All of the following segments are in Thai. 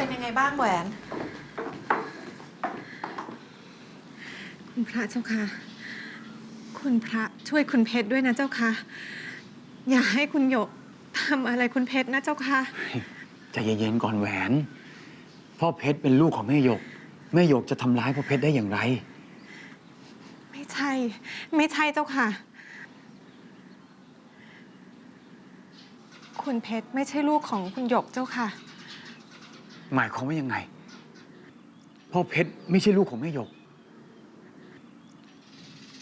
บ้างแหวน คุณพระเจ้าค่ะ คุณพระช่วยคุณเพชรด้วยนะเจ้าค่ะ อย่าให้คุณหยกทำอะไรคุณเพชรนะเจ้าค่ะ ใจเย็นๆก่อนแหวน พ่อเพชรเป็นลูกของแม่หยก แม่หยกจะทำร้ายพ่อเพชรได้อย่างไร ไม่ใช่ ไม่ใช่เจ้าค่ะ คุณเพชรไม่ใช่ลูกของคุณหยกเจ้าค่ะ หมายความว่ายังไง พ่อเพชรไม่ใช่ลูกของแม่หยก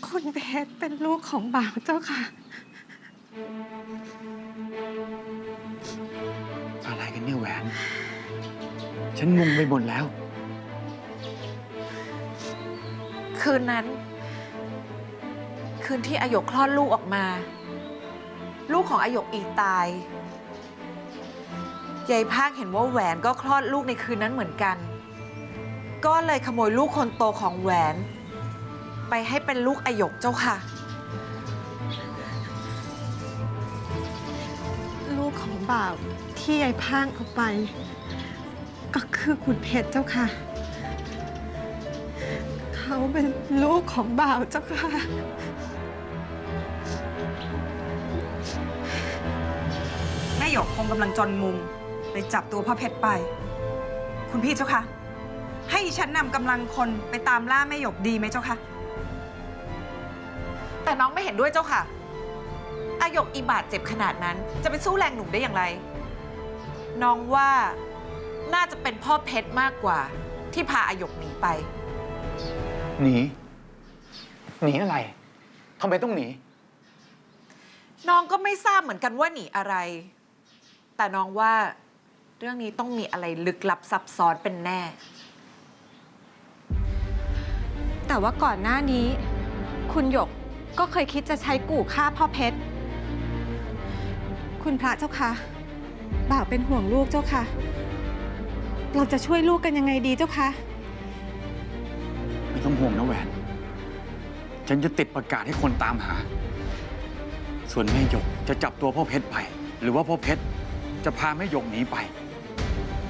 คุณเพชรเป็นลูกของบ่าวเจ้าค่ะ อะไรกันเนี่ยแหวน ฉันงงไปหมดแล้ว คืนนั้น คืนที่อายกคลอดลูกออกมา ลูกของอายกอีตาย ยายภาคเห็นว่าแหวนก็คลอดลูกในคืนนั้นเหมือนกัน ก็เลยขโมยลูกคนโตของแหวน ไปให้เป็นลูกอายกเจ้าค่ะ ลูกของบ่าวที่ยายพางเอาไป ก็คือคุณเพชรเจ้าค่ะ เขาเป็นลูกของบ่าวเจ้าค่ะ แม่หยกคงกำลังจนมุม เลยจับตัวพ่อเพชรไป คุณพี่เจ้าคะ ให้ฉันนำกำลังคนไปตามล่าแม่หยกดีไหมเจ้าคะ แต่น้องไม่เห็นด้วยเจ้าค่ะ อายกอีบาดเจ็บขนาดนั้น จะไปสู้แรงหนุ่มได้อย่างไร น้องว่าน่าจะเป็นพ่อเพชรมากกว่า ที่พาอายกหนีไป หนี หนีอะไรทำไมต้องหนี น้องก็ไม่ทราบเหมือนกันว่าหนีอะไร แต่น้องว่า เรื่องนี้ต้องมีอะไรลึกลับซับซ้อนเป็นแน่ แต่ว่าก่อนหน้านี้ คุณหยกก็เคยคิดจะใช้กู่ฆ่าพ่อเพชร คุณพระเจ้าค่ะบ่าวเป็นห่วงลูกเจ้าค่ะ เราจะช่วยลูกกันยังไงดีเจ้าคะ ไม่ต้องห่วงนะแหวน ฉันจะติดประกาศให้คนตามหา ส่วนแม่หยกจะจับตัวพ่อเพชรไป หรือว่าพ่อเพชรจะพาแม่หยกหนีไป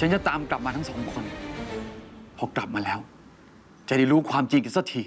ฉันจะตามกลับมาทั้งสองคน พอกลับมาแล้ว จะได้รู้ความจริงกันสักที